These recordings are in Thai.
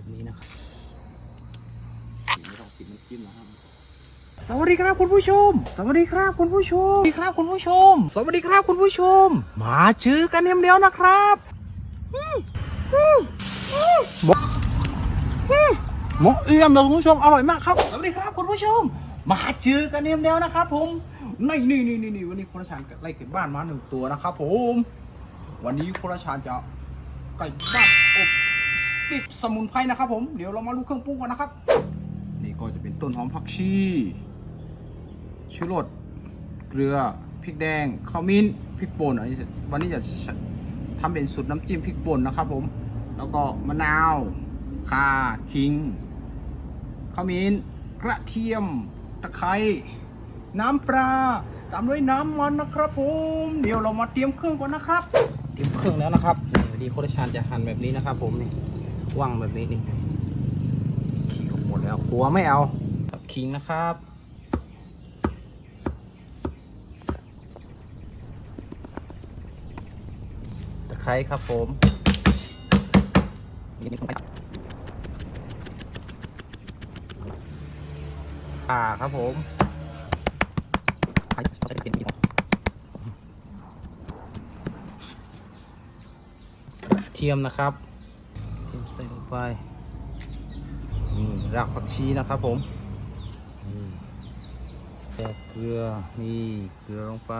แบบนี้นะครับไม่ต้องกินน้ำจิ้มนะครับสวัสดีครับคุณผู้ชม สวัสดีครับคุณผู้ชม สวัสดีครับคุณผู้ชม สวัสดีครับคุณผู้ชม มาเจอกันเดียวนะครับอืมอืมอืมหมกอืมหมกเอี่ยมเลยคุณผู้ชมอร่อยมากครับ สวัสดีครับคุณผู้ชม มาเจอกันเดียวนะครับ ผมนี่นี่นี่นี่นี่วันนี้คุณราชานไล่เก็บบ้านมาหนึ่งตัวนะครับ ผม วันนี้คุณราชานจะไก่บ้านอบ ปิบสมุนไพรนะครับผมเดี๋ยวเรามาลูกเครื่องปรุงกันนะครับ นี่ก็จะเป็นต้นหอมผักชีชูรสเกลือพริกแดงข้าวมิ้นพริกป่นอันนี้วันนี้จะทำเป็นสูตรน้ำจิ้มพริกป่นนะครับ ผม แล้วก็มะนาวข่าขิงข้าวมิ้นกระเทียมตะไคร้น้ำปลาตามด้วยน้ำมันนะครับผมเดี๋ยวเรามาเตรียมเครื่องก่อนนะครับ เตรียมเครื่องแล้วนะครับดีโคตรชานจะหั่นแบบนี้นะครับผมนี่ ว่างแบบนี้นี่ขิงออกหมดแล้ว หัวไม่เอาตับขิงนะครับตะไคร้ครับผมข่าครับผมเทียมนะครับเทียมใส่ลง ไปนี่รากผักชีนะครับผมนี่แค่เกลือนี่เกลือลงไป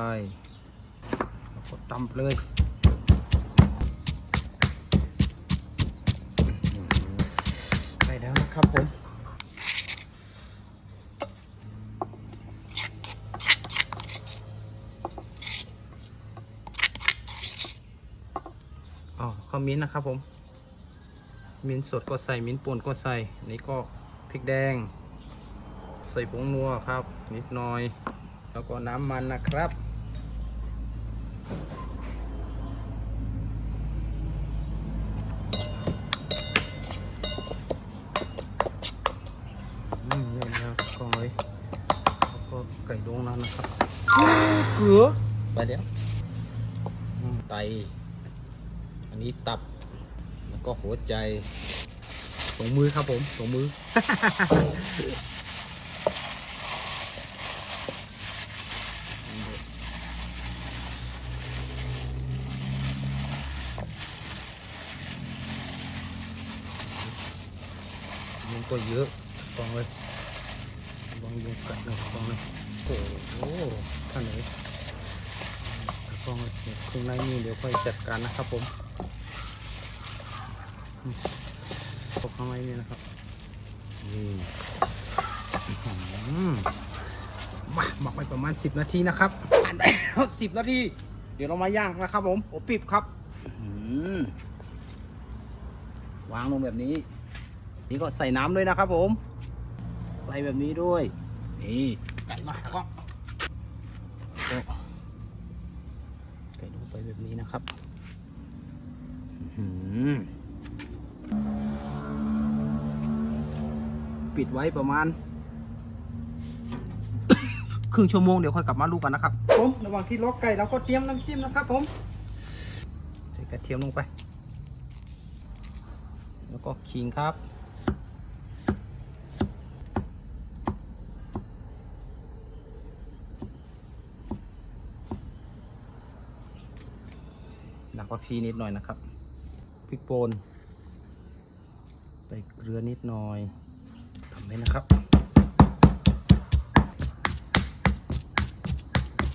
แล้วก็ตำเลยใส่แล้วนะครับผมอ๋อข้าวมิ้นนะครับผม มิ้นสดก็ใส่มิ้นป่นก็ใส่ นี่ก็พริกแดง ใส่ผงนัวครับ นิดหน่อย แล้วก็น้ำมันนะครับ อืมเนี่ยนะครับกองเลยแล้วก็ไก่ดวงแล้วนะครับเกลือไปแล้วอืมไตอันนี้ตับแล้ว ก็หัวใจสองมือครับผมสองมือมันก็เยอะกองเลยลองยุงกัดเลยกองเลยโอ้โหท่านไหนกองเลยข้างในนี่เดี๋ยวค่อยจัดการนะครับผม ตกข้างในนี่นะครับนี่อื้อหือมาหมักไปประมาณ 10 นาทีนะครับผ่านไปแล้ว10นาที เดี๋ยวเรามาย่างนะครับ ผมโอปิบครับอื้อหือวางลงแบบนี้ นี่ก็ใส่น้ำด้วยนะครับ ผม ใส่แบบนี้ด้วย นี่ไก่มาก็ก็ไก่ลงไปแบบนี้นะครับ ปิดไว้ประมาณ ครึ่งชั่วโมงเดี๋ยวค่อยกลับมาดูกันนะครับผมระหว่างที่ล็อกไก่เราก็เตรียมน้ำจิ้มนะครับ ผมใส่กระเทียมลงไป แล้วก็ขิงครับหนักผักชีนิดหน่อยนะครับ พริกป่นใส่เกลือนิดหน่อย ทำไปนะครับ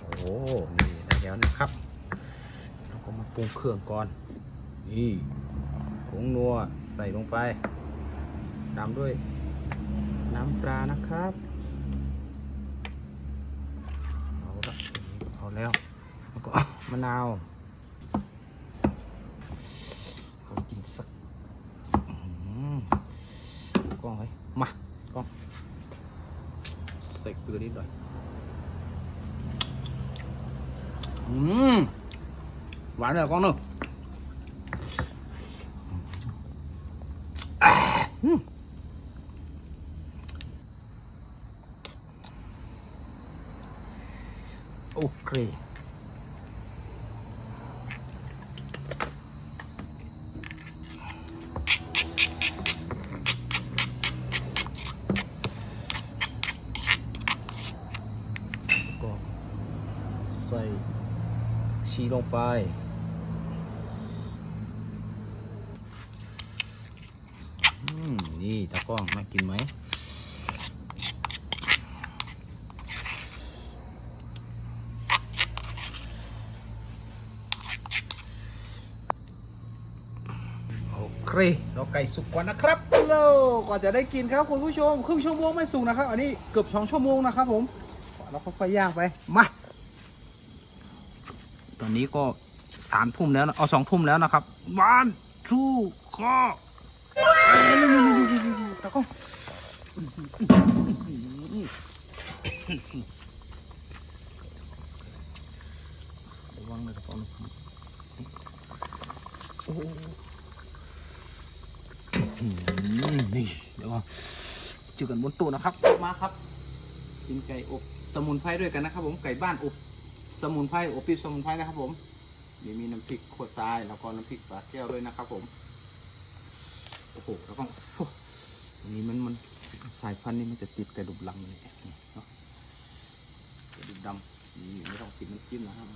โอ้นี่ได้แล้วนะครับ เราก็มาปรุงเครื่องก่อน นี่ผงนัวใส่ลงไป ตามด้วยน้ำปลานะครับ เอาละเอาแล้ว แล้วก็มะนาวขอกินสักกล้องเลยมา กล้องใส่เกลือนิดห น่อยอืมหวานเลงไป นี่ตะก้องน่ากินไหมโอเคเราไก่สุกก่อนนะครับโลกว่าจะได้กินครับคุณผู้ชม ครึ่งชั่วโมงไม่สุกนะครับ อันนี้เกือบสองชั่วโมงนะครับผม เราก็ไปย่างไป มา อนนี้ก็สามทุ่มแล้วนะเอาสองทุ่มแล้วนะครับวันทูข้อตะก้องระวังเลยตะก้องโอ้นี่เดี๋ยวเจอกันบนตู้นะครับ มาครับกินไก่อบสมุนไพรด้วยกันนะครับผมไก่บ้านอบ สมุนไพรอบปีสมุนไพรนะครับผมนี่มีน้ำพริกขวดทรายแล้วก็น้ำพริกปลาแก้วด้วยนะครับผมโอ้โหแล้วก็นนี้มันมันสายพันธุ์นี้มันจะติดกระดูกลำเลยนี่เนาะกระดูกดำนี่ไม่ต้องกินน้ำจิ้มนะครับ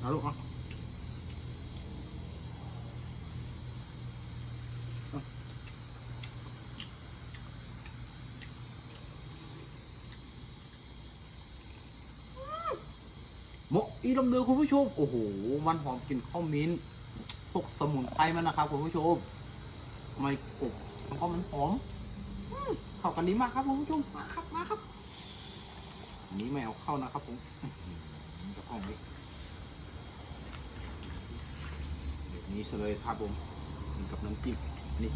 เอาลูกเอาหมก อีลำเดือคุณผู้ชม โอ้โห มันหอมกลิ่นข้าวมิ้นพวกสมุนไพรมันนะครับคุณผู้ชมทำไมอบมันก็มันหอมเข้ากันดีมากครับคุณผู้ชม มาครับ มาครับอันนี้ไม่เอาเข้านะครับผมอื้อหือจะห้องนี้แบบนี้เลยครับผมกับน้ำจิ้มนี่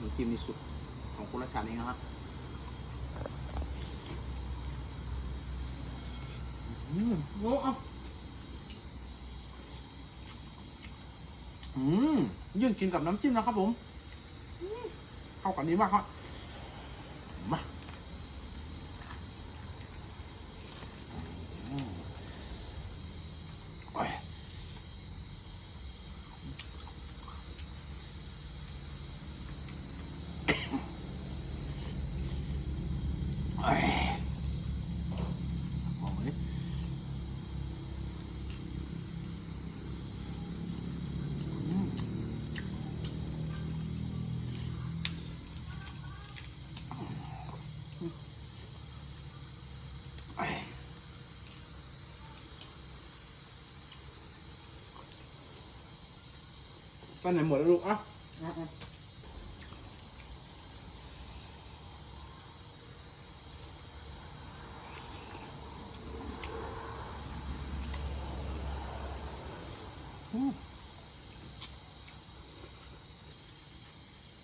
น้ำจิ้มนี่สุดของคุณราชาเองนะครับอืมโอ้ อาอืมยื่นกินกับน้ำจิ้มนะครับผมอืมเข้ากันดีมากครับ มาอืมโอ้ยโอ้ยโอ้ย อืมเอ้ย ไปไหนหมดแล้วลูกอะอะอะอืม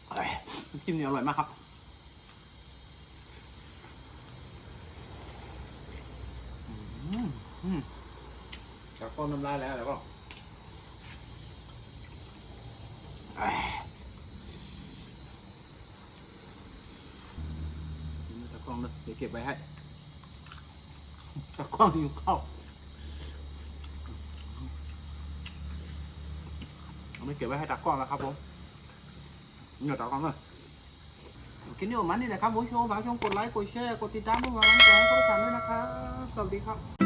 อร่อยน้ำจิ้มนี่อร่อยมากครับ อืมอืม จากก้อนน้ำลายแล้วแล้วก็เอ้ยนี่ตะ กล้องนะเดี๋ยวเก็บไว้ให้ตะกล้องอยู่ข้าเอาไม่เก็บไว้ให้ตะกล้องแล้วครับผมเดี๋ยตากล้องเลยคลิปนี้ประมาณนี้แหละครับผู้ชมฝากชมกดไลค์ กดแชร์ กดติดตามเพื่อเป็นกำลังใจให้พวกเราด้วยนะครับ สวัสดีครับ